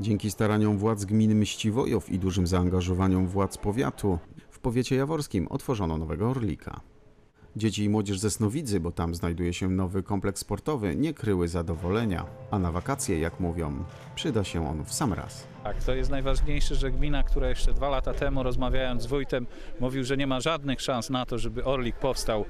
Dzięki staraniom władz gminy Mściwojów i dużym zaangażowaniom władz powiatu w powiecie jaworskim otworzono nowego Orlika. Dzieci i młodzież ze Snowidzy, bo tam znajduje się nowy kompleks sportowy, nie kryły zadowolenia, a na wakacje, jak mówią, przyda się on w sam raz. Tak, to jest najważniejsze, że gmina, która jeszcze dwa lata temu rozmawiając z wójtem mówił, że nie ma żadnych szans na to, żeby Orlik powstał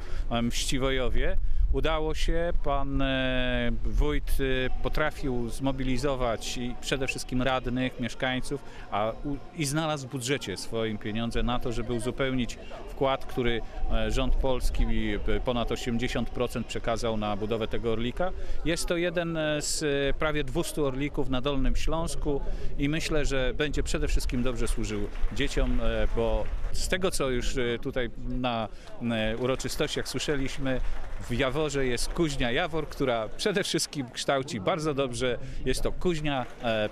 w Ściwojowie. Udało się, pan e, wójt e, potrafił zmobilizować przede wszystkim radnych, mieszkańców a, i znalazł w budżecie swoim pieniądze na to, żeby uzupełnić wkład, który e, rząd polski ponad 80% przekazał na budowę tego Orlika. Jest to jeden z prawie 200 Orlików na Dolnym Śląsku i myślę, że będzie przede wszystkim dobrze służył dzieciom, bo z tego, co już tutaj na uroczystościach słyszeliśmy, w Jaworze jest kuźnia Jawor, która przede wszystkim kształci bardzo dobrze. Jest to kuźnia e,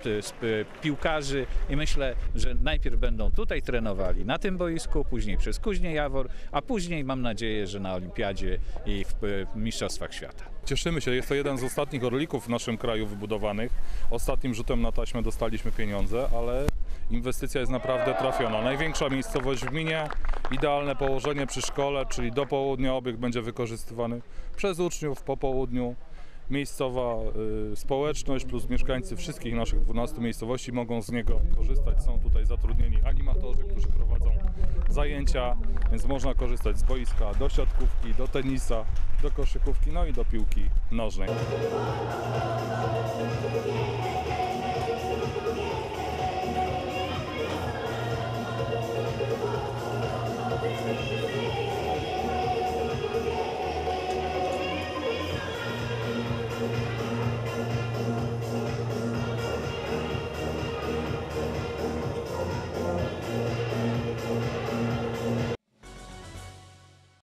piłkarzy i myślę, że najpierw będą tutaj trenowali na tym boisku, później przez kuźnię Jawor, a później mam nadzieję, że na Olimpiadzie i w Mistrzostwach Świata. Cieszymy się, jest to jeden z ostatnich orlików w naszym kraju wybudowanych. Ostatnim rzutem na taśmę dostaliśmy pieniądze, ale inwestycja jest naprawdę trafiona. Największa miejscowość w gminie, idealne położenie przy szkole, czyli do południa obiekt będzie wykorzystywany przez uczniów po południu. Miejscowa y, społeczność plus mieszkańcy wszystkich naszych 12 miejscowości mogą z niego korzystać. Są tutaj zatrudnieni animatorzy, którzy prowadzą zajęcia, więc można korzystać z boiska do siatkówki, do tenisa, do koszykówki, no i do piłki nożnej.